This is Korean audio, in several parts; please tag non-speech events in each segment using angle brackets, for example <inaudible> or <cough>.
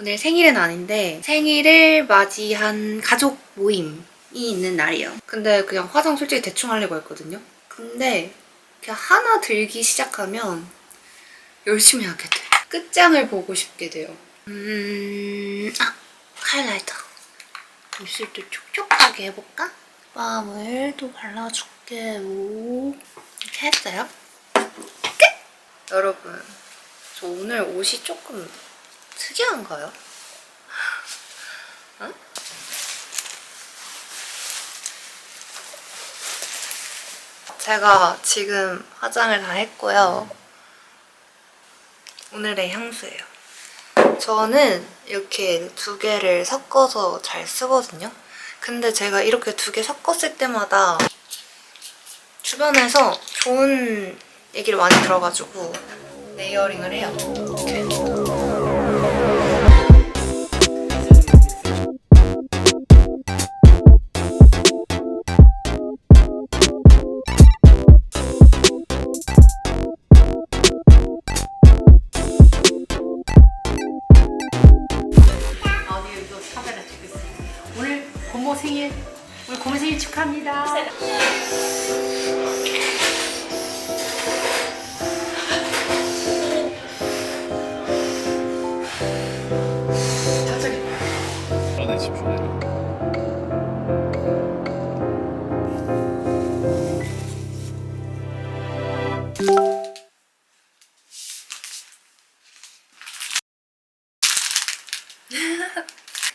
오늘 생일은 아닌데 생일을 맞이한 가족 모임이 있는 날이에요. 근데 그냥 화장 솔직히 대충 하려고 했거든요. 근데 그냥 하나 들기 시작하면 열심히 하게 돼. 끝장을 보고 싶게 돼요. 음, 아, 하이라이터. 입술도 촉촉하게 해볼까? 밤을 또 발라줄게. 오. 이렇게 했어요. 끝! 여러분, 저 오늘 옷이 조금 특이한가요? 어? 제가 지금 화장을 다 했고요. 오늘의 향수예요. 저는 이렇게 두 개를 섞어서 잘 쓰거든요. 근데 제가 이렇게 두 개 섞었을 때마다 주변에서 좋은 얘기를 많이 들어가지고 레이어링을 해요. 이렇게. 생일, 오늘 고모 생일 축하합니다. 안에 집중해라.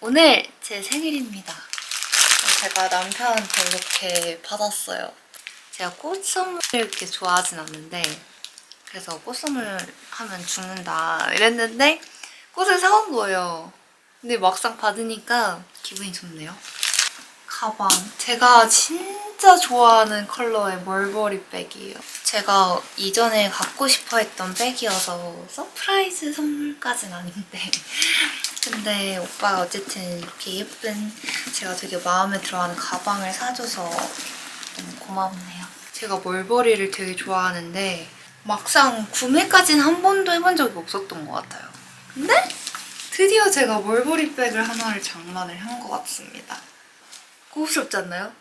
오늘 제 생일입니다. 제가 남편한테 이렇게 받았어요. 제가 꽃 선물을 이렇게 좋아하진 않는데 그래서 꽃 선물 하면 죽는다 이랬는데 꽃을 사온 거예요. 근데 막상 받으니까 기분이 좋네요. 가방. 제가 진 짜 좋아하는 컬러의 멀버리 백이에요. 제가 이전에 갖고 싶어 했던 백이어서 서프라이즈 선물까진 아닌데 <laughs> 근데 오빠가 어쨌든 이렇게 예쁜 제가 되게 마음에 들어하는 가방을 사줘서 너무 고맙네요. 제가 멀버리를 되게 좋아하는데 막상 구매까지는 한 번도 해본 적이 없었던 것 같아요. 근데 드디어 제가 멀버리 백을 하나를 장만을 한 것 같습니다. 고급스럽지 않나요?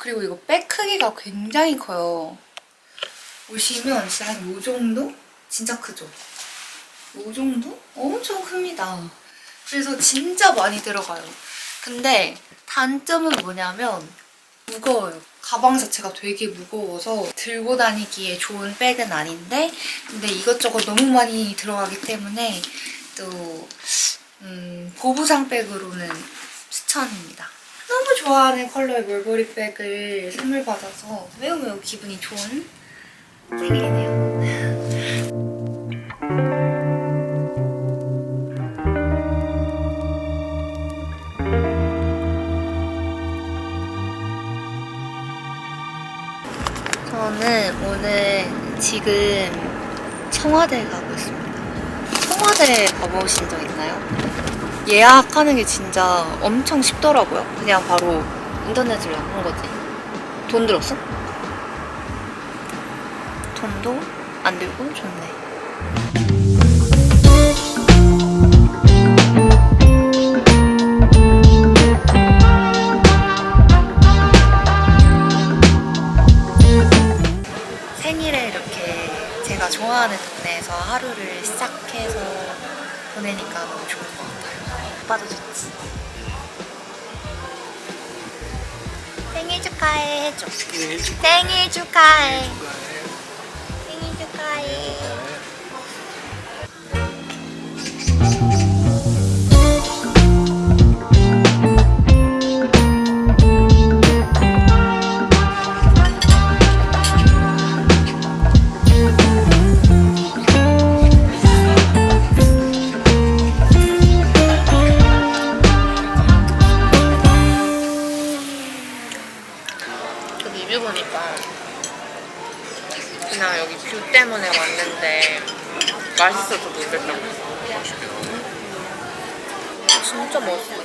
그리고 이거 백 크기가 굉장히 커요. 보시면 진짜 한 요 정도? 진짜 크죠? 요 정도? 엄청 큽니다. 그래서 진짜 많이 들어가요. 근데 단점은 뭐냐면 무거워요. 가방 자체가 되게 무거워서 들고 다니기에 좋은 백은 아닌데 근데 이것저것 너무 많이 들어가기 때문에 또 음, 보부상 백으로는 추천입니다. 너무 좋아하는 컬러의 멀버리 백을 선물 받아서 매우 매우 기분이 좋은 생일이네요. 저는 오늘 지금 청와대에 가고 있습니다. 청와대 가보신 적 있나요? 예약하는 게 진짜 엄청 쉽더라고요. 그냥 바로 인터넷으로 한 거지. 돈 들었어? 돈도 안 들고 좋네. 생일에 이렇게 제가 좋아하는 동네에서 하루를 시작해서 보내니까 너무 좋은 것 같아요. 오빠도 좋지. 생일 축하해 해줘. 생일 축하해. 생일 축하해. 여 기 리뷰 보니까 그냥 여기 뷰 때문에 왔는데 맛있어서 놀랬다고 진짜 맛있어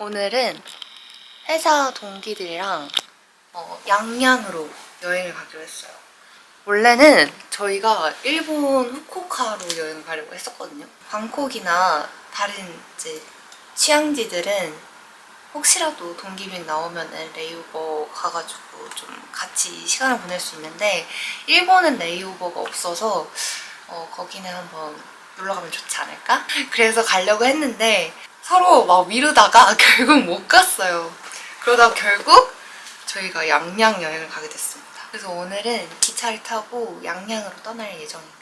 오늘은 회사 동기들이랑 어, 양양으로 여행을 가기로 했어요. 원래는 저희가 일본 후쿠오카로 여행을 가려고 했었거든요. 방콕이나 다른 이제 취향지들은 혹시라도 동기빈 나오면 레이오버 가가지고 좀 같이 시간을 보낼 수 있는데 일본은 레이오버가 없어서 어, 거기는 한번 놀러 가면 좋지 않을까? <laughs> 그래서 가려고 했는데 서로 막 미루다가 <laughs> 결국 못 갔어요. 그러다 결국 저희가 양양 여행을 가게 됐습니다. 그래서 오늘은 기차를 타고 양양으로 떠날 예정입니다.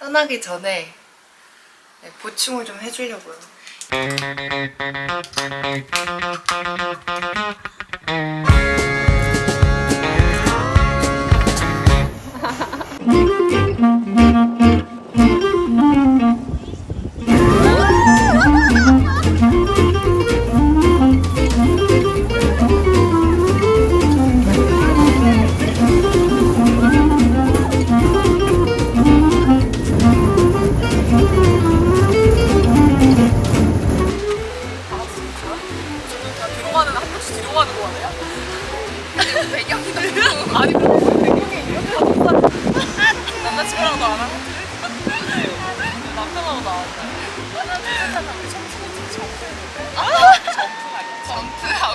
떠나기 전에 네, 보충을 좀 해주려고요. <laughs>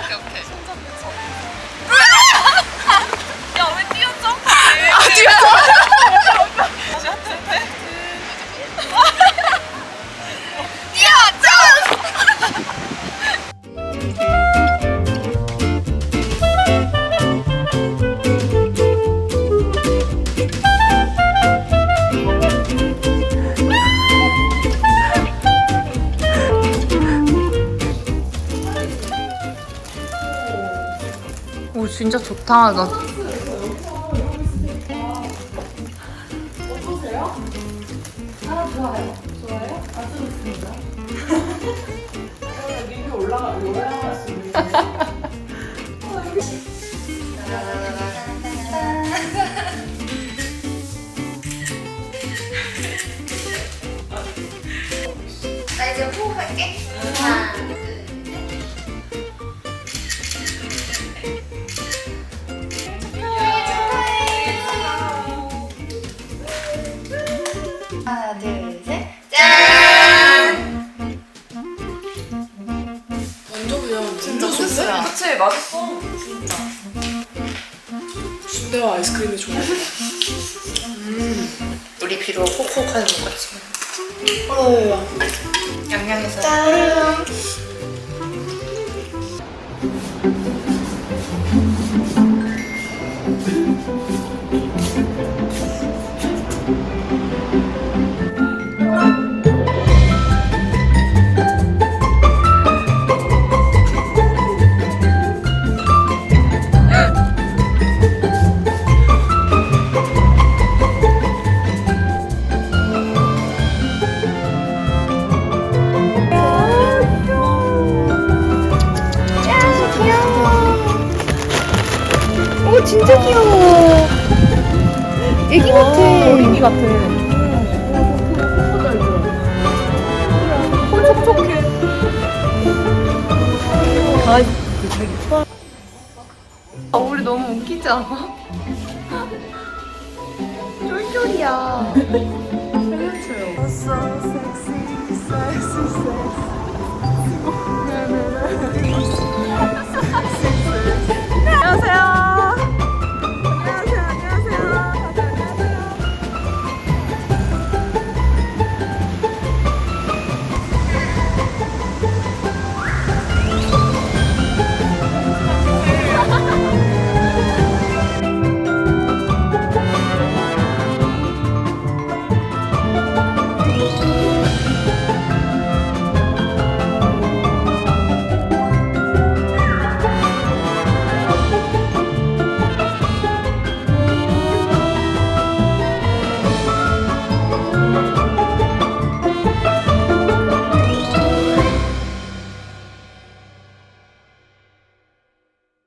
오케이 오케이 진짜 좋다. 나나 순대와 아이스크림이 좋아 우리 비로 콕콕 하는 것 같지. 어, 양양에서. 오 진짜 귀여워. 애기 같아. 어린이 같아. 촉촉해. 아 우리 너무 웃기지 않아? 쫄쫄이야. <laughs> 살려줘요.